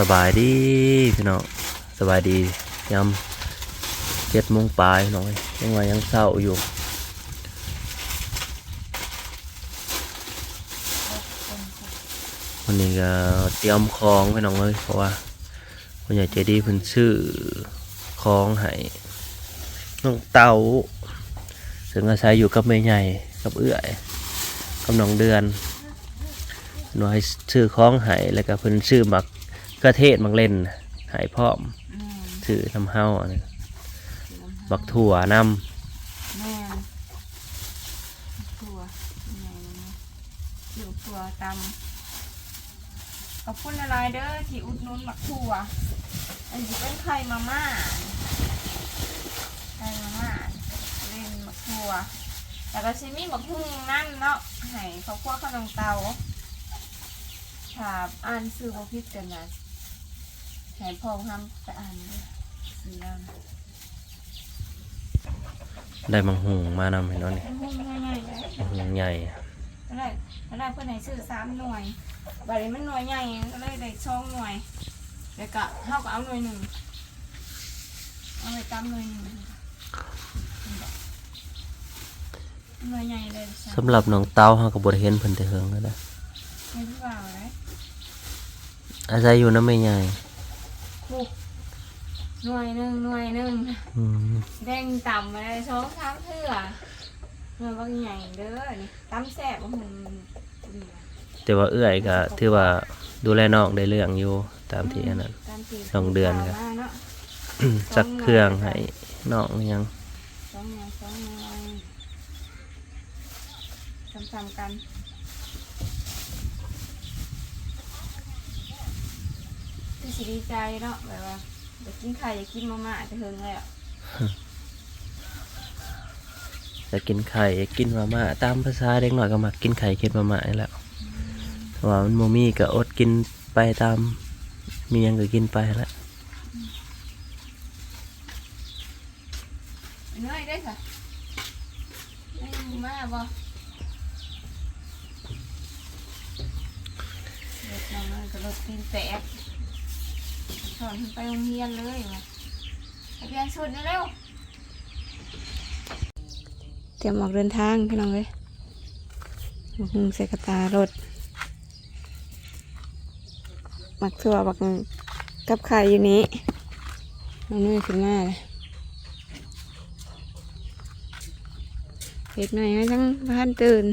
สบายดีพี่น้องสบายดียำเจ็ดโมงปลายน่อยยังว่ายังเศร้าอยู่วันนี้ก็เตรียมของพี่น้องเลยเพราะว่าคนใหญ่ใจดีเพิ่นซื้อของให้น้องเตาซึ่งอาศัยอยู่กับแม่ใหญ่กับเอื้อยกับน้องเดือนหน่อยซื้อของให้แล้วก็เพิ่นซื้อหมัก กระเทศมักเล่นให้พร้อมซื้อทำเฮาอันนี้บักถั่วนำแม่นถั่วแม่นอยู่ถั่วตำขอบคุณอะไรเด้อที่อุดหนุนหมักถั่วอันนี้เป็นไข่มาม่าไข่มาม่าเล่นหมักถั่วแล้วก็ชิมีหมักหุ่งนั่นเนาะให้เขาคั่วข้าวตองเตาถามอ่านซื้อบ่ผิดกันนะ ให้พ่อทำไปอ่านเด้อซื้อแล้วนะได้มังหุงมานำเห็นว่านี่มันหุ่งง่ายๆเลยมังหุงใหญ่ตอนแรกตอนแรกเพื่อนให้ซื้อสามหน่วยบัดนี้มันหน่วยใหญ่ก็เลยได้ช่องหน่วยแล้วก็เท่ากับเอาหน่วยหนึ่งเอาไปตามหน่วยหนึ่งหน่วยใหญ่เลยใช่สำหรับน้องเต้าเฮาก็บ่ได้เห็นเพิ่นแต่เฮิงแล้วนะไม่รู้ว่าเลยอาศัยอยู่นำแม่ใหญ่ คุกหน่วยหนึ่งหน่วยหนึ่งอืมแดงต่ำมาได้ช่องสามเทื่อหน่วยบางใหญ่เด้อนี่ตำแซ่บของมันแต่ว่าเอื้อยก็ถือว่าดูแลน้องได้เรื่องอยู่ตามที่อันนั้น ตามที่สองเดือนครับข่าวมาเนาะ สักเครื่องให้น้องยังสองหน่วยสองหน่วยซ้ำๆกัน คือสิดีใจเนาะแบบว่าอยากกินไข่อยากกินมาม่าจะเฮิงเลยอะอยากกินไข่อยากกินมาม่าตามภาษาเด็กหน่อยก็มักกินไข่กินมาม่านี่แหล้วแต่ว่ามันบ่มีก็อดกินไปตามมีหยังก็กินไปแหล้ว เนื้อยได้ค่ะได้มาบ่เด็กน้องน้อยก็รถตีนแตก สอนขึ้นไปโรงเรียนเลยว่ะไปเรียนสุดนะเร็วเตรียมออกเดินทางพี่น้องเลยหมกหุงใส่กระตารถหมักถั่วบักกับไข่อยู่นี้น้องนุ่ยขึ้นมาเลยเห็ดหน่อยให้ทั้งบ้านตื่น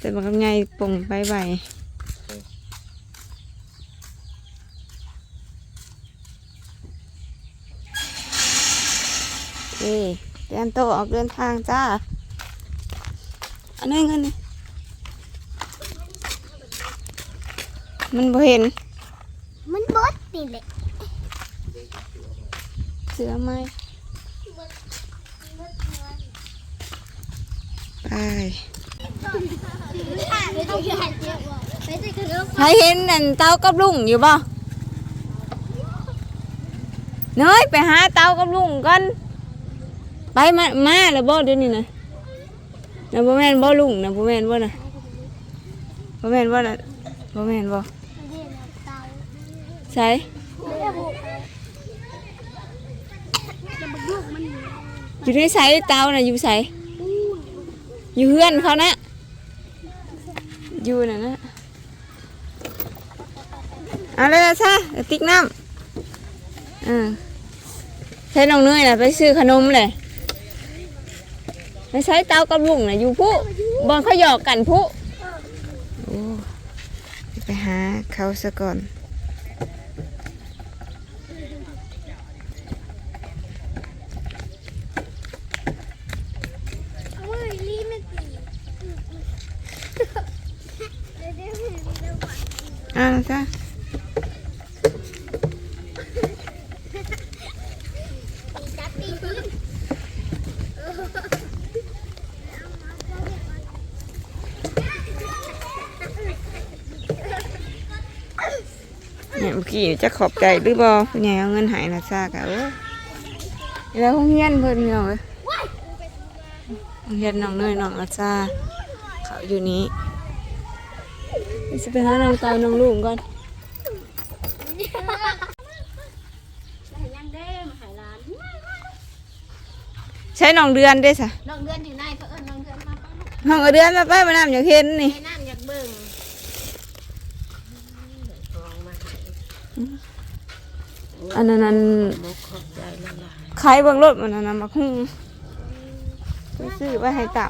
ตื่นมากับไงป่งไปใบ เอ้เตรียมตัวออกเดินทางจ้า อันนี้เงินนี่ มันบ่เห็น มันบดนี่แหละเสือไหมไปไม่ต้องหยาดเยอะว่ะไม่ใช่กระโดดใครเห็นนั่นเต้ากับลุงอยู่บ่เนยไปหาเต้ากับลุงกัน ไปมามาแล้วบ่เดี๋ยวนี้นะนะบ่แม่นบ่ลุงนะบ่แม่นบ่นะบ่แม่นบ่นะบ่แม่นบ่ใช่อยู่อยู่ในไสเตาน่ะอยู่ไสอยู่เฮือนเขานะอยู่น่ะนะเอาเลยละซะติ๊กน้ำอ่าใช้น้องเนยน่ะไปซื้อขนมเลย ไม่ใช่เต้ากับลุงนะอยู่ผู้บอลเขาหยอกกันผู้โอ้ไปหาเขาซะก่อน เมื่อกี้จะขอบใจหรือบอผู้ใหญ่เอาเงินหายนะซากอะโอ้แล้วห้องเฮียนเพิ่นเนาะเฮียนน้องเนยน้องอาซาเขาอยู่นี้จะไปหาน้องตาน้องลูกก่อนใช้น้องเดือนได้สะน้องเดือนอยู่ไหนเพื่อนน้องเดือนมาป้าน้องเดือนมาป้ามาน้ำอย่างเห็นนี่ อันนั้นอันมุกขอบใจละลายขายเบิ่งรถมันอันนั้นมาคุ้งไปซื้อไปให้ต่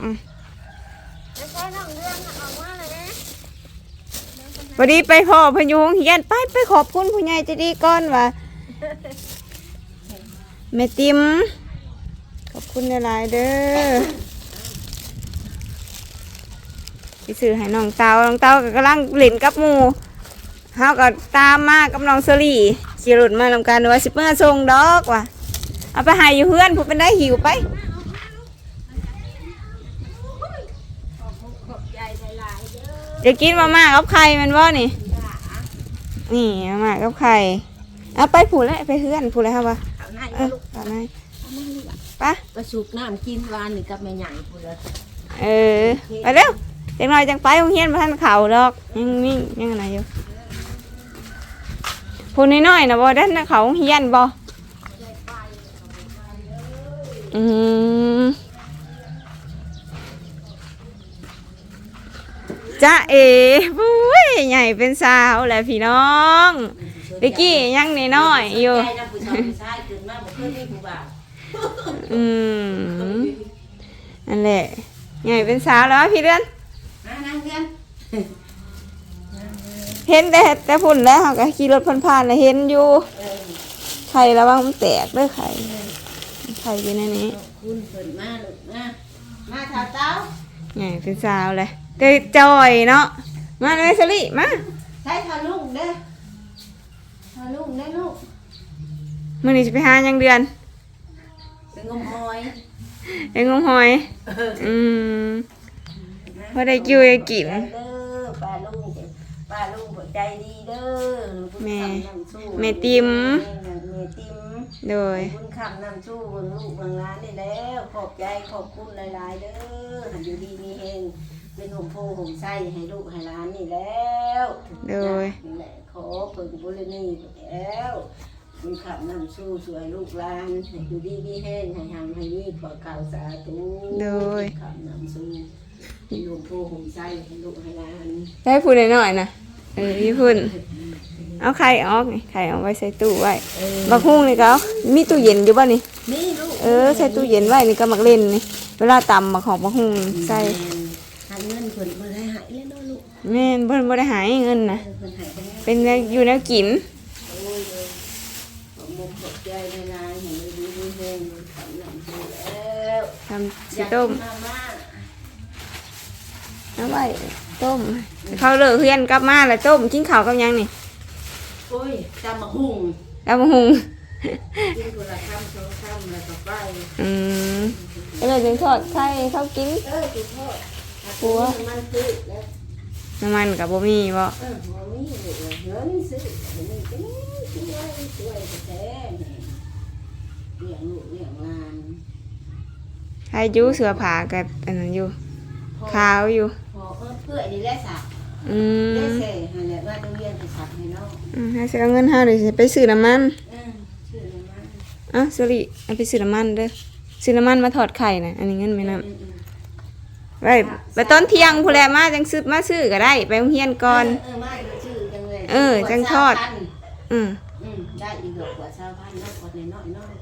แล้วใช้น้องเดือนน่ะออกมาเลยนะำพอดีไปพ่อพยุงเฮียนไปไปขอบคุณผู้ใหญ่ใจะดีก่อนว่าแม่ติมขอบคุณหลายๆเด้อไปซื้อให้น้องเตาน้องเตาก็กำลังเล่นกับหมูเฮาก็ตามมากับน้องเซรี่ ขี่รถมาทำการว่าสิเมื่อส่งดอกว่ะเอาไปให้อยู่เพื่อนผู้เป็นได้หิวไปขอบใจหลายๆเด้อจะกินมาม่ากับไข่แมันว่านี่ นี่มาม่ากับไข่เอาไปผูเลยไปเพื่อนผูเลยครับวะเอาไหนเออลูกตอนนี้ไปะไปสูบน้ำกินวานนี่กับแม่ใหญ่พุ่นเลยเออไปเร็วจังหน่อยจังไปโรงเรียนมาท่านเข่าดอกยังนิ่งยังอะไรอยู่ พูดน้อยๆนะบ่ด้านะเขาเรียนบ่อืมจ้าเอ๋ปุ้ยใหญ่เป็นสาวแหละพี่น้องตะกี้ยังน้อยๆอยู่ใจนะผู้ชายผู้ชายตื่นมาบอกเพื่อนนี่ผู้บ่าวอืมอันแหละใหญ่เป็นสาวแล้วพี่เดือนนั่งเพื่อน เห็นแต่แต่พุ่นแล้วเขาก็ขี่รถผ่านๆแล้วเห็นอยู่ไข่ระวังมันแตกเด้วยไข่ไข่อยู่ในนี้คุณเปิดมาลูกมามาถาเต้าใหญ่เป็นสาวเลยเตยจอยเนาะมาเลยสลิมาใช้ทาลุงเด้อทาลุงได้ลูกมื่อนี้จะไปหายังเดือนเป็นงมหอยไอ้งมหอยอืมพอได้กิวได้กินใจเด้อป้าลุงป้าลุงหัว ใจดีเด้อแม่บุญคำนำสู้แม่ติ๋ม แม่ติ๋มโดย บุญคำนำสู้เบิ่งลูกเบิ่งหลานนี่แล้ว ขอบใจขอบคุณหลาย ๆ เด้อให้อยู่ดีมีเฮงเป็นห่มโพห่มไส้ให้ลูกให้หลานนี่แล้วโดย นี่แหละขอเปิดบุญนี่แล้วมีขับนำสู้สวยลูกหลานให้อยู่ดีมีแห้งให้หังให้มีขอข่าวสาธุโดยขับนำสู้ให้หลวงพ่อห่มไส้ให้ลูกให้หลาน ได้พูดหน่อยๆนะ เออพี่พุ่นเอาไข่ออกนี่ไข่เอาไว้ใส่ตู้ไว้บักฮุ้งนี่ก็เอามีตู้เย็นอยู่บ้านนี่ นี่ลูกเออใส่ตู้เย็นไว้นี่ก็มักเล่นนี่เวลาตำมาของบักฮุ้งใส่หาเงินเพิ่นเพิ่นให้หายแล้วเนาะลูกแม่นเพิ่นบ่ได้หายเงินนะเพิ่นให้ไปแล้วเป็นแนวอยู่แนวกิน โอ้ยเลยขอมุกขอบใจในลายให้อยู่ดีมีแห้งขับนำสู้แล้วทำสิต้มอยากกินมาม่า เอาไว้ ต้ม เขาเลิกเรียนกลับมาแล้วต้มกินข้าวกับหยังนี่โอ้ยจำมาหุ่งแล้วบักฮุ้งกินคนละคำสองคำแล้วก็ไปอืมก็เลยจึงทอดไข่เขากิน เออกินโทษปัวมันซื้อแล้วน้ำมันกับบ่มีบ่เออหมอมีเหลือเงินซื้ออันนี้ก็ช่วยช่วยแท้เลี้ยงลูกเลี้ยงหลานใครอยู่เสื้อผ้ากับอันนั้นอยู่ขาวอยู่พอ เออเพื่ออันนี้ได้สักอืมได้เสหันแหละว่าต้องเรียนไปสักให้น้องอืมให้เสียเงินห้าเดี๋ยวสิไปซื้อน้ำมันเออชื่ออะไรมาอะสิริเอาไปซื้อน้ำมันเด้อซื้อน้ำมันมาทอดไข่นะอันนี้เงินไม่นำไว้ไปตอนเที่ยงผู้แลมาจังซื้อมาซื้อก็ได้ ไปโรงเรียนก่อนเออมาดูชื่อจังเลยเออจังทอด อืมอืมได้อีกดอกกว่าชาวพันธุ์น้องกดในน้อยน้อย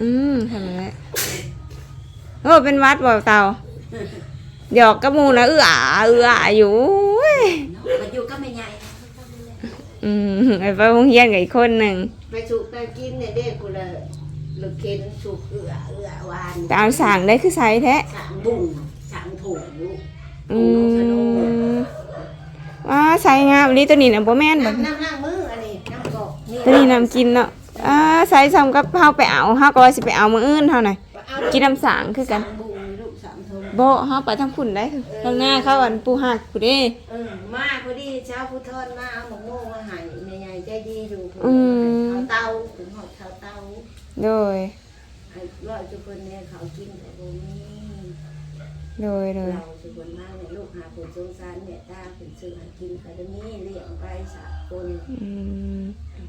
อืมทำไมละโอ้เป็นวัดบ่เตา หยอกกับหมูนะเอื้ออาเอื้ออาอยู่เว้ยน้องมาอยู่ก็ไม่ใหญ่อืมไปไปโรงเรียนกับอีกคนหนึ่งไปสูบไปกินเนี่ยเด็กกูเลยลูกเคนสูบเอือเอือวานแต่เอาสั่งได้คือไซส์แท้ สามบุ้งสามถุงลูกอืมว้าไซส์งามอันนี้ตัวนี้นะบ่แม่นบ่ น้ำน้ำน้ำมืออันนี้น้ำกอกนี่ตัวนี้นำกินเนาะอ่าไซส์ซ้ำกับเฮาไปเอาเฮาก็ว่าสิไปเอามื้ออื่นเท่าน่ะเอากินน้ำสางคือกัน สามบุ้งลูก สามถุงบ่เฮาไปทางพุ่นได้ข้างหน้าเขาอันปูหักผู้เด้เออมาพอดีเช้าพุทธอนมาเอาหมกโม่มาให้แม่ใหญ่ใจดีอยู่อืมเขาเตาถึงหอดเขาเตาโดยไอ้ร้อยทุกคนเนี่ยเขากินแต่บ่มีโดยโดยเราทุกคนมากเนี่ยลูกหาผลสงสารเนี่ยตาเป็นซื้อให้กินก็จะมีเลี้ยงไปสามคน อืม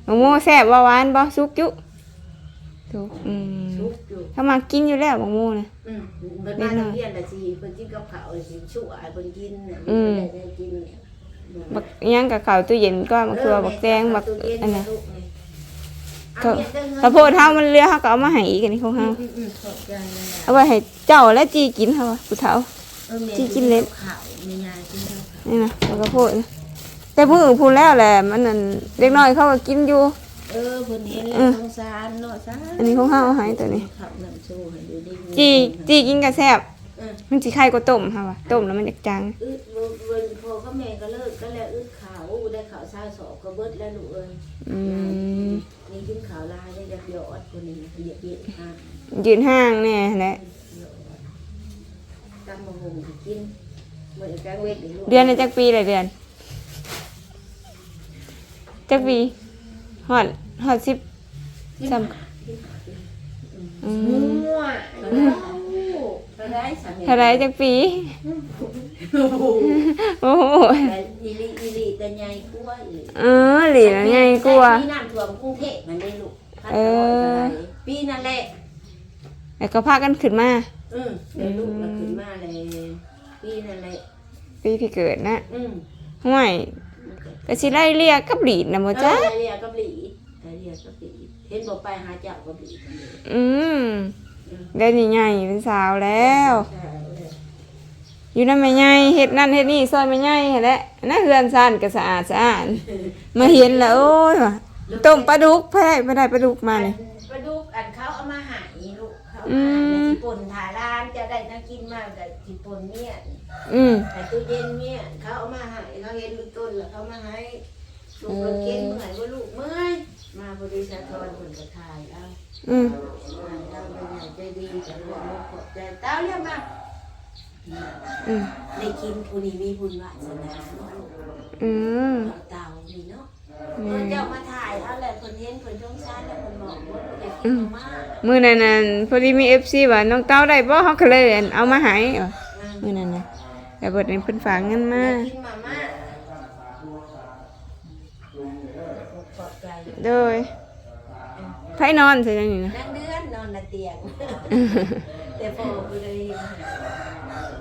มะม่วงแซ่บบ่หวานบ่สุกจุม ทุกอืมชุกอยู่เขามากินอยู่แล้วบักมูนะ อืมเบิดมาทางเรียนละสิเพิ่นกินกับข้าวสิชั่วเพิ่นกินน่ะอืมได้กินเนี่ยบักอิหยังกับข้าวตู้เย็นก็บักตัวบักแตงบักอันน่ะเขาข้าวโพดเฮามันเหลือเฮาก็เอามาให้อีกอันนี้ของเฮาอืมอืมขอบใจเลยอะเอาไว้ให้เจ้าและจีกินเฮาว่าผู้เฒ่า เออแม่ที่กินเล็กข้าวแม่ยายกินข้าวนี่นะแล้วก็โพดนะแต่ผู้อื่นพูดแล้วแหละมันนั่นเด็กน้อยเขาก็กินอยู่ เออเพิ่นเห็นอืแล้วมสงสารเนาะซะอันนี้ของเฮาเอาให้ตัวนี้ขับน้ำโชว์ให้อยู่ดีจีจีกินกระแซบเออมันสิไข่ก็ต้มเฮาว่าต้มแล้วมันจะจังอึดบ่เบิ่นพอก็แม่ก็เลิกก็แล้วอึดขาวได้ขาวซาสอบก็เบิดแล้วลูกเอ้ยอืมนี่กินขาวลายได้ยักยอดคนนี้เหยียบเยอะอะยืนห้างแน่แหละตำมะฮงก็กินเหมือนกลางเวทนี่ลูกเดือนในจักปีเลยเดือนจักปี ฮอดฮอดสิบสามอืมมั่วก็ได้ก็ได้สามีเท่าไรจักปี โอ้โหโอ้โหแต่อีหลีอีหลีแต่ใหญ่กว่าอีกเออหลีแล้วไงกลัวปีน้ำท่วมกรุงเทพมันได้ลูกพันเอตลอดออะไรปีนั่นแหละแล้วก็พากันขึ้นมาอืมเดี๋ยวลูกเราขึ้นมาเลยปีนั่นแหละปีที่เกิดนะอืมห่วย ก็สิไล่เรียกกับหลีดนะโมจ้าเออเรียกกับหลีเรียกกับหลีเห็นบอกไปหาเจ้ากับหลีอืมได้นี่ใหญ่เป็นสาวแล้วใช่เลยอยู่นั่นไม่ใหญ่เฮ็ดนั่นเฮ็ดนี่ซอยไม่ใหญ่หั่นแหละน่าเฮือนซ่านก็สะอาดสะอาดมาเห็นแล้วโอ้ยว่ะต้มปลาดุกไปได้ไปได้ปลาดุกมานี่ไปดูอันเขาเอามาหายลูกเขาอืมามแต่ที่ปนถาร้านจะได้น่ากินมากแต่ที่ปนเนี่ย อืมแต่ตู้เย็นเนี่ยเขาเอามาใหายเขาเห็นลูกต้นแล้วเขามาให้ลูกเราเก็บเมื่อยว่าลูกเมื่อยมาบริษัททอนผลกระทายเอาอืมเราเป็นใหญ่ใจดีแต่เรื่องขอบใจเต้าเรียกมาอืมในกินผู้นี้มีบุญวาสนาอืมเต่านี่เนาะเออเจ้ามาถ่ายเอาแหละคนเห็นคนชงชาติแล้วคนบอกว่าอยากกินมาม่ามื้อนั้นน่ะพอดีมี FC ว่าน้องเต้าได้บ่เฮาก็เลยเอามาให้ว่ะมื้อนั้นน่ะ แต่เบิดนี้เพิ่นฝากเงินมาอยากกินมาม่าขอบใจโดยไผนอนใส่จังนี่นะนั่งเดือนนอนในเตียง แต่พอไปเลย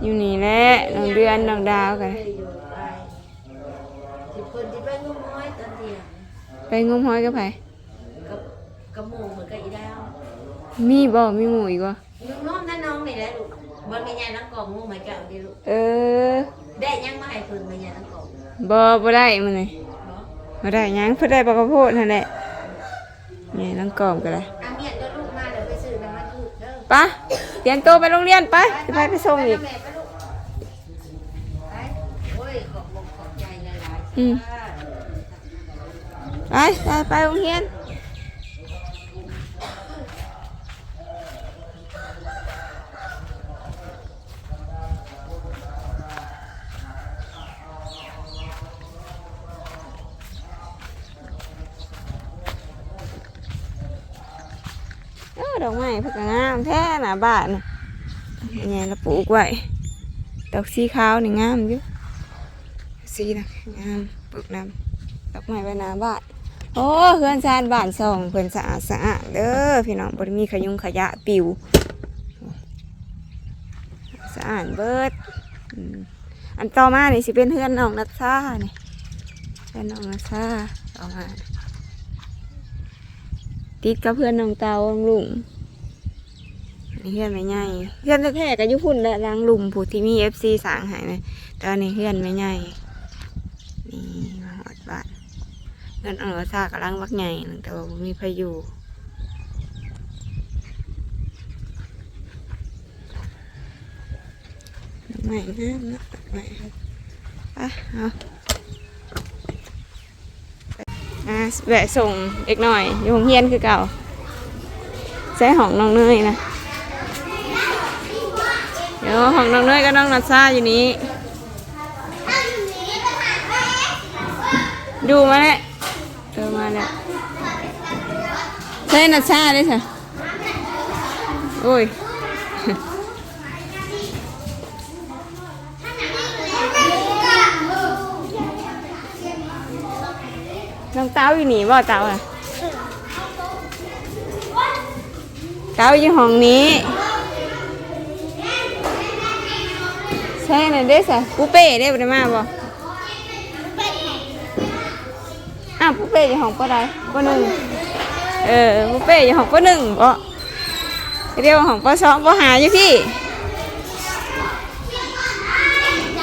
อยู่นี่แหละน้องเดือนน้องดาวกันอยู่ไปที่คนที่ไปงมห้อยตอนเตียงไปงมหอยกับไผกับกับหมูเหมือนกับอีดาวมีบ่มีหมู่อีกบ่ลูกน้องนั่นน้องนี่แหละลูก บนแม่ยายนักกองงูมาเจ้าดิลูกเออได้ยังมาให้เพิ่นแม่ยายนักกองบ่บ่ได้มื้อนี้เนาะบ่ได้หยังเพิ่นได้ปลากระโพดนั่นแหละนี่นังกอมก็ได้อาเมียเด้อลูกมาเดี๋ยวไปซื้อน้ำมันพืชเด้อไปะเตรียมตัวไปโรงเรียนไปสิไปไปส่งอีก ไปแม่ไปลูกไปโอ้ยขอบอกขอบใจหลายๆอืม จ้า ไปไปไปโรงเรียน บ้านน่ะยังไงเราปลูกไว้ดอกสีขาวนี่งามอยู่สีนะงามปลูกน้ำดอกไม้ไว้หน้าบ้านโอ้เพื่อนชานบ้านส่องเพื่อนสะอาดสะอาดเด้อพี่น้องบ่ได้มีขยุงขยะปิวสะอาดเบิดอันต่อมานี่สิเป็นเพื่อนน้องนัทชานี่เพื่อนน้องนัทชาต่อมาติดกับเพื่อนน้องเตาน้องลุง นี่เพื่อนไม่ใหญ่เพื่อนแท้ๆก็อยุพุ่นและล้างลุมผู้ที่มีเอฟซีสางให้นะแต่อันนี้เพื่อนไม่ใหญ่นี่มาหอดบ้านเงินอังกฤษากำลังวักใหญ่หนึ่งแต่ว่ามีพายุดอกไม้งามนะดอกไม้ครับไปเอาอ่าแวะส่งเด็กหน่อยอยู่โรงเรียนคือเก่าใช้ห้องน้องเนยนะ เดี๋ยวห้องน้องเนยกับน้องนัทซาอยู่นี้ ดูมาแล้วเออมาแล้วใช่นัชชาได้ใช่โอ้ยน้องเต้าอยู่นี่บ่เต้าอะเต้าอยู่ห้องนี้ ใช่น่ะเด้สะปูเป้ได้บ่ได้มาบ่อ้าวปูเป้อยู่ห้องปะใดปะหนึ่งเออปูเป้อยู่ห้องปะหนึ่งบ่เรียกว่าห้องปสองปะหาอยู่พี่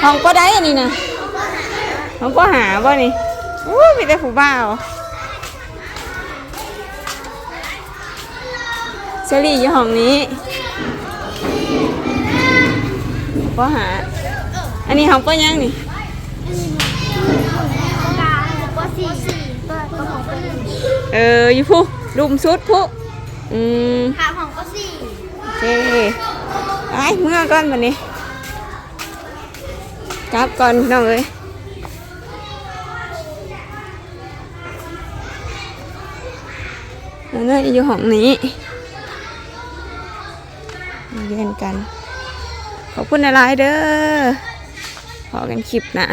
ห้องปะใดอันนี้นะห้องปะหาบ่นี่อู้มีแต่ผู้บ่าวเชอรี่อยู่ห้องนี้ปะหา นนี้ห้องปะยังนี่กลางก็สี่เปิดก็ของเป็นเอออยู่ผู้รุมสุดผู้อืมหาของก็สี่โอเคไปเมื่อก่อนวันนี้กลับก่อนพี่น้องเอ้ยแล้วเนี่ยอยู่ห้องนี้มาเรียนกัน ขอบคุณหลายๆเด้อ พอกันคลิปนะ